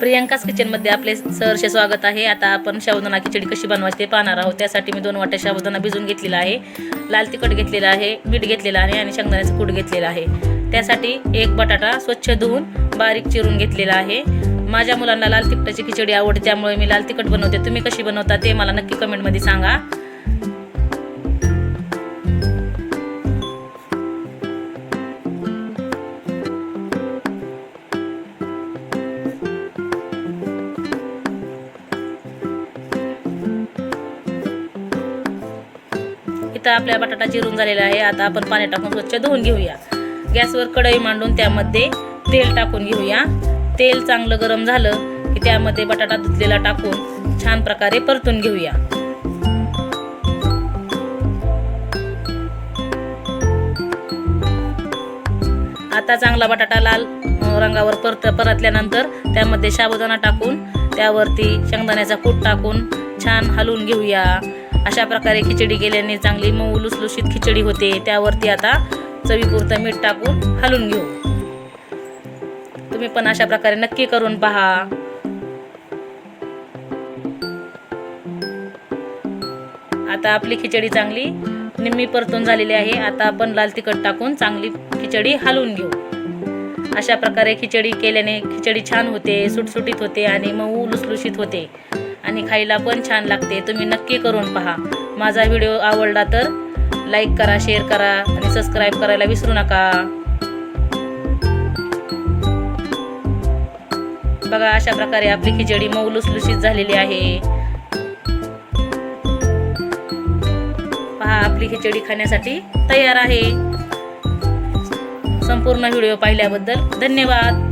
प्रियंकाच किचनमध्ये आपले सहर्ष स्वागत आहे. आता आपण शाबुदाना खिचडी कशी बनवायची ते पाहणार आहोत. त्यासाठी मी दोन वाट्या शाबुदाना भिजून घेतलेला आहे. लाल तिखट घेतलेला आहे मीठ घेतलेलं आहे आणि शेंगदाण्याचं कूट घेतलेलं आहे. त्यासाठी एक बटाटा स्वच्छ धुवून बारीक चिरून घेतलेला आहे. माझ्या मुलांना लाल तिखटाची खिचडी आवडते त्यामुळे मी लाल तिखट बनवते. तुम्ही कशी बनवता ते मला नक्की कमेंटमध्ये सांगा. इथं आपल्या बटाटा चिरून झालेला आहे. आता आपण पाणी टाकून स्वच्छ धुवून घेऊया. गॅसवर कढई मांडून त्यामध्ये तेल टाकून घेऊया. तेल चांगलं गरम झालं की त्यामध्ये बटाटा धुतलेला टाकून छान प्रकारे परतून घेऊया. आता चांगला बटाटा लाल रंगावर परत परतल्यानंतर त्यामध्ये साबुदाणा टाकून त्यावरती शेंगदाण्याचा कूट टाकून छान हलवून घेऊया. अशा प्रकारे खिचडी केल्याने चांगली मऊ लुसलुशीत खिचडी होते. त्यावरती आता चवीपुरतं मीठ टाकून हलून घेऊ. तुम्ही पण अशा प्रकारे नक्की करून पहा. आता आपली खिचडी चांगली निम्मी परतून झालेली आहे. आता आपण लाल तिखट टाकून चांगली खिचडी हलवून घेऊ. अशा प्रकारे खिचडी केल्याने खिचडी छान होते सुटसुटीत होते आणि मऊ लुसलुशीत होते. आणि खायला पण छान लागते. तुम्ही नक्की करून पहा. माझा व्हिडिओ आवडला तर लाईक करा शेअर करा आणि सबस्क्राईब करायला विसरू नका. बघा अशा प्रकारे आपली खिचडी मऊ लुसलुशीत झालेली आहे. पहा आपली खिचडी खाण्यासाठी तयार आहे. संपूर्ण व्हिडिओ पाहिल्याबद्दल धन्यवाद.